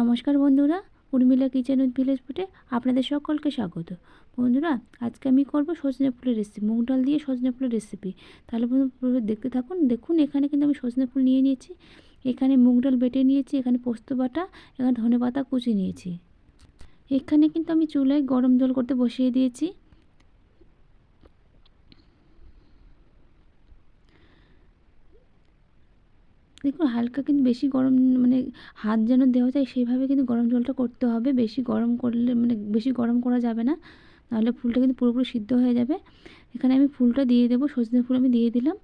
নমস্কার বন্ধুরা, Urmila kitchen with village ফুটে আপনাদের সকলকে স্বাগত। বন্ধুরা, আজকে আমি করব সজনে ফুলের রেসিপি মুগ ডাল দিয়ে সজনে ফুলের রেসিপি তাহলে বন্ধু দেখতে থাকুন, দেখুন, এখানে কিন্তু আমি সজনে ফুল নিয়ে নিয়েছি। এখানে মুগ ডাল বেটে নিয়েছি, এখানে পোস্ত বাটা, এখানে ধনে পাতা কুচি নিয়েছি। এখানে কিন্তু আমি চুলায় গরম জল করতে বসিয়ে দিয়েছি। দেখুন, হালকা কিন্তু বেশি গরম মানে হাত যেন দেওয়া যায় সেইভাবে কিন্তু গরম জলটা করতে হবে। বেশি গরম করলে মানে বেশি গরম করা যাবে না। নাহলে ফুলটা কিন্তু পুরোপুরি সিদ্ধ হয়ে যাবে। এখানে আমি ফুলটা দিয়ে দেবো, সজনে ফুল আমি দিয়ে দিলাম।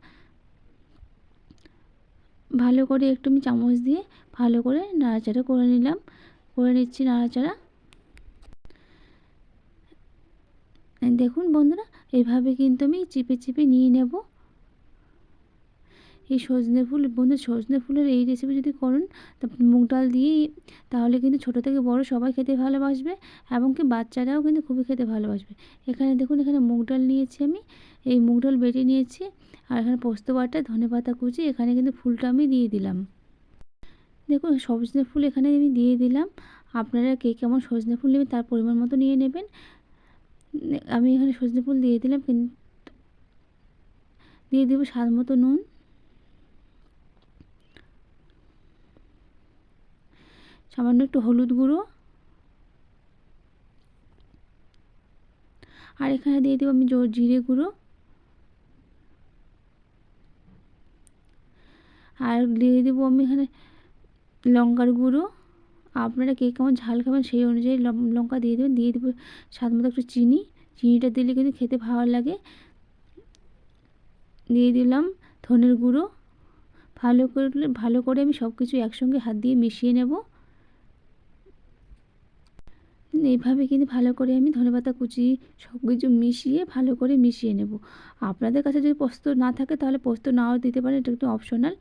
ভালো করে একটু আমি চামচ দিয়ে ভালো করে নাড়াচাড়া করে নিলাম। করে নিচ্ছি নাড়াচাড়া। দেখুন বন্ধুরা, এভাবে কিন্তু আমি চিপে চিপে নিয়ে নেব। এই সজনে ফুল বন্ধু সজনে ফুলের এই রেসিপি যদি করেন মুগ ডাল দিয়ে তাহলে কিন্তু ছোটো থেকে বড় সবাই খেতে ভালোবাসবে এবং কি বাচ্চারাও কিন্তু খুবই খেতে ভালোবাসবে। এখানে দেখুন, এখানে মুগ ডাল নিয়েছি আমি, এই মুগ ডাল বেটে নিয়েছি, আর এখানে পোস্ত বাটা, ধনে পাতা কুচি, এখানে কিন্তু ফুলটা আমি দিয়ে দিলাম। দেখুন, সজনে ফুল এখানে আমি দিয়ে দিলাম, আপনারা কে কেমন সজনে ফুল নেবেন তার পরিমাণ মতো নিয়ে নেবেন। আমি এখানে সজনে ফুল দিয়ে দিলাম, কিন্তু দিয়ে দেবো স্বাদ মতো নুন। সামান্য একটু হলুদ গুঁড়ো। আর এখানে দিয়ে দেবো আমি জিরে গুঁড়ো। আর দিয়ে দেবো আমি এখানে লঙ্কার গুঁড়ো। আপনারা কে কেমন ঝাল খাবেন সেই অনুযায়ী লঙ্কা দিয়ে দেবেন। দিয়ে দেবো স্বাদ মতো একটু চিনি। চিনিটা দিলে কিন্তু খেতে ভালো লাগে। দিয়ে দিলাম ধনের গুঁড়ো। ভালো করে ভালো করে আমি সব কিছু একসঙ্গে হাত দিয়ে মিশিয়ে নেব। এইভাবে কিন্তু ভালো করে আমি ধনেপাতা কুচি সব কিছু মিশিয়ে ভালো করে মিশিয়ে নেব। আপনাদের কাছে যদি পোস্ত না থাকে তাহলে পোস্ত নাও দিতে পারেন, এটা একটু অপশনাল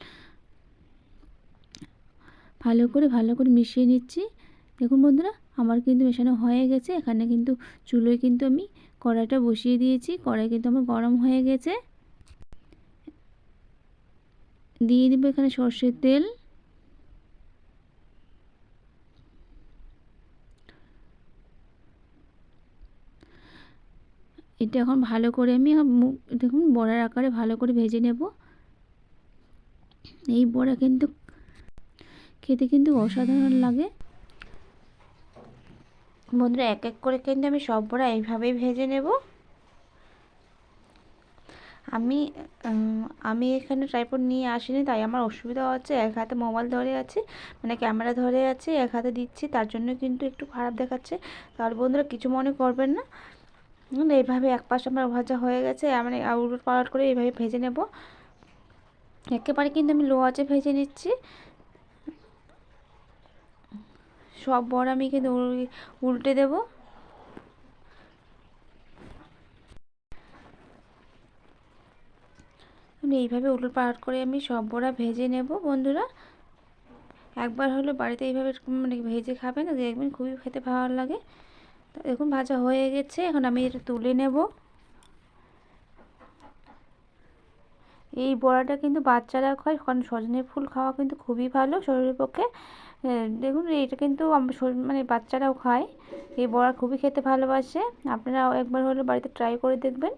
ভালো করে ভালো করে মিশিয়ে নিচ্ছি। দেখুন বন্ধুরা, আমার কিন্তু মেশানো হয়ে গেছে। এখানে কিন্তু চুলোয় কিন্তু আমি কড়াইটা বসিয়ে দিয়েছি। কড়াই কিন্তু আমার গরম হয়ে গেছে। দিয়ে দিব এখানে সর্ষের তেল। এটা এখন ভালো করে আমি দেখুন বড়ার আকারে ভালো করে ভেজে নেব। এই বড়া কিন্তু খেতে কিন্তু অসাধারণ লাগে। বন্ধুরা, এক এক করে কিন্তু আমি সব বড়া এইভাবেই ভেজে নেব। আমি আমি এখানে ট্রাইপড নিয়ে আসিনি, তাই আমার অসুবিধা হচ্ছে। এক হাতে মোবাইল ধরে আছে মানে ক্যামেরা ধরে আছে, এক হাতে দিচ্ছি, তার জন্য কিন্তু একটু খারাপ দেখাচ্ছে। তাহলে বন্ধুরা, কিছু মনে করবেন না। এইভাবে এক পাশ আমার ভাজা হয়ে গেছে। মানে উলট পালট করে এইভাবে ভেজে নেব। একেবারে কিন্তু আমি লো আঁচে ভেজে নিচ্ছি। সব বড় আমি কিন্তু উল্টে দেব। এইভাবে উলট পালট করে আমি সব বড়া ভেজে নেব, বন্ধুরা। একবার হলো বাড়িতে এইভাবে মানে ভেজে খাবেন দেখবেন খুবই খেতে ভালো লাগে। দেখুন ভাজা হয়ে গেছে, এখন আমি এটা তুলে নেব। এই বড়াটা কিন্তু বাচ্চারা খায়, কারণ সজনে ফুল খাওয়া কিন্তু খুবই ভালো শরীরের পক্ষে। দেখুন এটা কিন্তু মানে বাচ্চারাও খায়, এই বড়া খুবই খেতে ভালোবাসে। আপনারা একবার হলে বাড়িতে ট্রাই করে দেখবেন।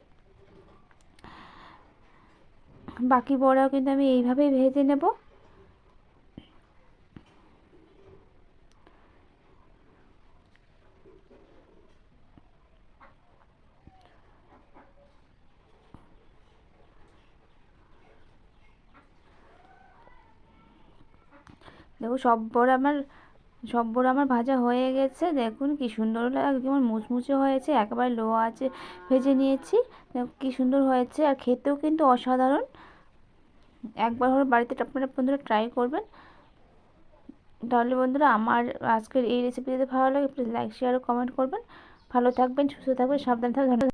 বাকি বড়াও কিন্তু আমি এইভাবেই ভেজে নেব। দেখো সব বড় আমার, সব বড় আমার ভাজা হয়ে গেছে। দেখুন কি সুন্দর লাগে কেমন মুচমুচে হয়েছে, একেবারে লো আছে ভেজে নিয়েছি। কী সুন্দর হয়েছে, আর খেতেও কিন্তু অসাধারণ। একবার হলে বাড়িতে আপনারা বন্ধুরা ট্রাই করবেন। তাহলে বন্ধুরা আমার আজকের এই রেসিপি যদি ভালো লাগে প্লিজ লাইক শেয়ার ও কমেন্ট করবেন। ভালো থাকবেন, সুস্থ থাকবেন, সাবধান থাকবেন।